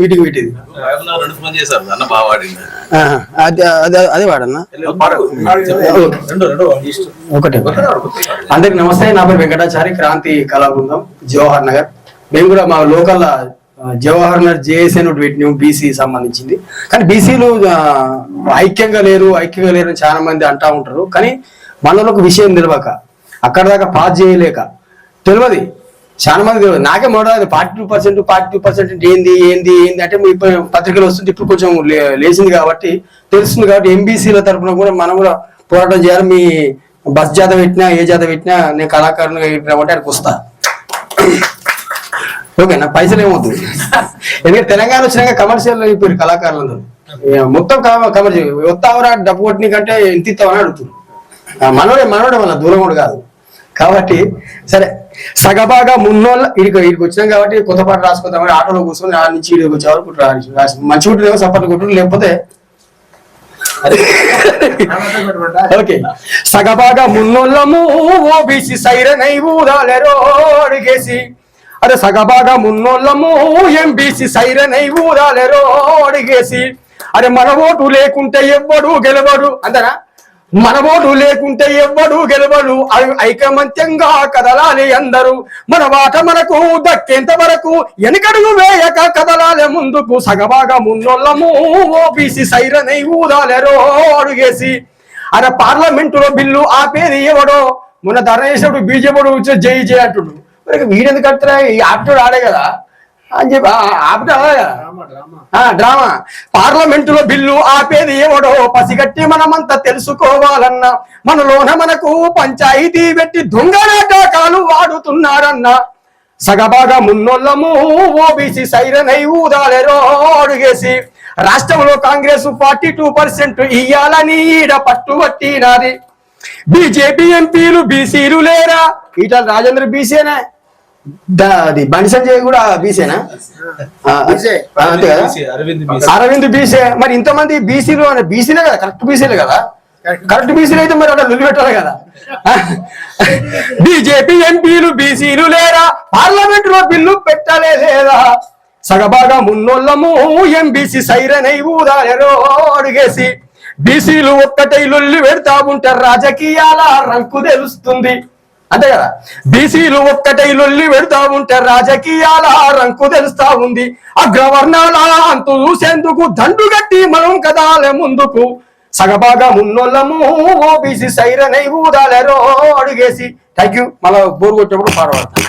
Meeting పెట్టేది. అదే వాడన్నా. ఒకటే. అందరికి నమస్తే నా పేరు వెంకటాచారి క్రాంతి కళాబృందం జవహర్ నగర్. మేము కూడా మా లోకల్ జవహర్ నగర్ జేఎస్ఎన్ పెట్టినాం బీసీ సంబంధించింది. కానీ బీసీలు ఐక్యంగా లేరు ఐక్యంగా లేరు అని చాలా మంది అంటా ఉంటారు. కానీ మనలో ఒక విషయం తెలియక అక్కడ దాకా పాస్ చేయలేక తెలియదు చాలా మంది నాకే మోడదు forty two percent forty two percent ఏంది ఏంది ఏంది అంటే ఇప్పుడు పత్రికలు వస్తుంది ఇప్పుడు కొంచెం లే- లేచింది కాబట్టి తెలుస్తుంది కాబట్టి ఎంబీసీల తరఫున కూడా మనం కూడా పోరాటం చేయాలి. మీ బస్ జాత పెట్టినా ఏ జాత పెట్టినా నేను కళాకారునిగా పెట్టినామంటే అక్కడికి వస్తా. ఓకే నా పైసలు ఏమవుతుంది ఎందుకంటే తెలంగాణ వచ్చినాక కమర్షియల్ అయిపోయారు కళాకారులందరూ. మొత్తం కమర్షియల్ వస్తావరా డబ్బు కొట్టిన కంటే ఎంత ఇస్తావని అడుగుతున్నారు మనోడే మనోడే మన దూరం కూడా కాదు. కాబట్టి సరే సగబాగా మున్నోళ్ళ ఇడికి ఇడికి వచ్చినాం కాబట్టి కొత్త పాట రాసుకుందాం ఆటోలో కూర్చొని ఆ నుంచి ఇడికి వచ్చే వరకు రాసి- మంచి ఉంటుందేమో సపోర్ట్ కొట్టు లేకపోతే ఓకే. సగబాగా మున్నోళ్ళము ఓబీసీ సైరనై ఊరాలెరో అడిగేసి అరే సగబాగా మున్నోళ్ళము ఎంబీసీ సైరనై ఊరాలెరో అడిగేసి అరే మన ఓటు లేకుంటే ఎవ్వడు గెలవడు. అంతనా? మన ఓటు లేకుంటే ఎవ్వడు గెలవడు. ఐకమత్యంగా కదలాలి అందరూ. మన వాట మనకు దక్కేంత వరకు వెనకడుగు వేయక కదలాలి ముందుకు. సగభాగా ముందొల్లము ఓబీసీ సైరనై ఊదాలెరో అడుగేసి. అరే పార్లమెంటులో బిల్లు ఆపేది ఎవడో? మొన్న ధరణేశ్వరుడు బీజేపీ జై జై అంటుడు. మరి వీడెందుకు కడుతున్నా? ఈ ఆప్టుడు ఆడే కదా. అని చెప్పి డ్రామా. పార్లమెంటులో బిల్లు ఆపేది ఎవడో పసిగట్టి మనమంతా తెలుసుకోవాలన్నా. మనలోన మనకు పంచాయతీ పెట్టి దొంగ నాటకాలు వాడుతున్నారన్న. సగబాగా మున్నోళ్ళము ఓబీసీ సైరనై ఊదాలెరో అడుగేసి రాష్ట్రంలో కాంగ్రెస్ ఫార్టీ టూ పర్సెంట్ ఇయ్యాలని ఈడ పట్టుబట్టినాది. బీజేపీ ఎంపీలు బీసీలు లేరా? ఈటల రాజేంద్ర బీసీనా అది బండి సంజయ్ కూడా బీసీనా? అంతే కదా? అరవింద్ అరవింద్ బీసీ. మరి ఇంతమంది బీసీలు అనే బీసీలే కదా కరెక్ట్ బీసీలే కదా? కరెక్ట్. బీసీలు అయితే మరి అక్కడ నిలు పెట్టాలి కదా? బీజేపీ ఎంపీలు బీసీలు లేరా? పార్లమెంట్లో బిల్లు పెట్టలే లేదా సగబాగా మున్నోళ్ళము ఎంబీసీ సైరనై అడిగేసి బీసీలు ఒక్కటై లొల్లి పెడతా ఉంటారు రాజకీయాల రంకు తెలుస్తుంది. అంతే కదా? బీసీలు ఒక్కటై లొల్లి పెడతా ఉంటే రాజకీయాల రంకు తెలుస్తా ఉంది. అగ్రవర్ణాల అంతు చూసేందుకు దండు గట్టి మనం కదాలే ముందుకు. సగబాగా ఉన్నోళ్ళము ఓబీసీ సైరనై ఊదాలెరో అడిగేసి. థ్యాంక్ యూ మళ్ళీ బోరు కొట్టేప్పుడు పాడవాడతాం.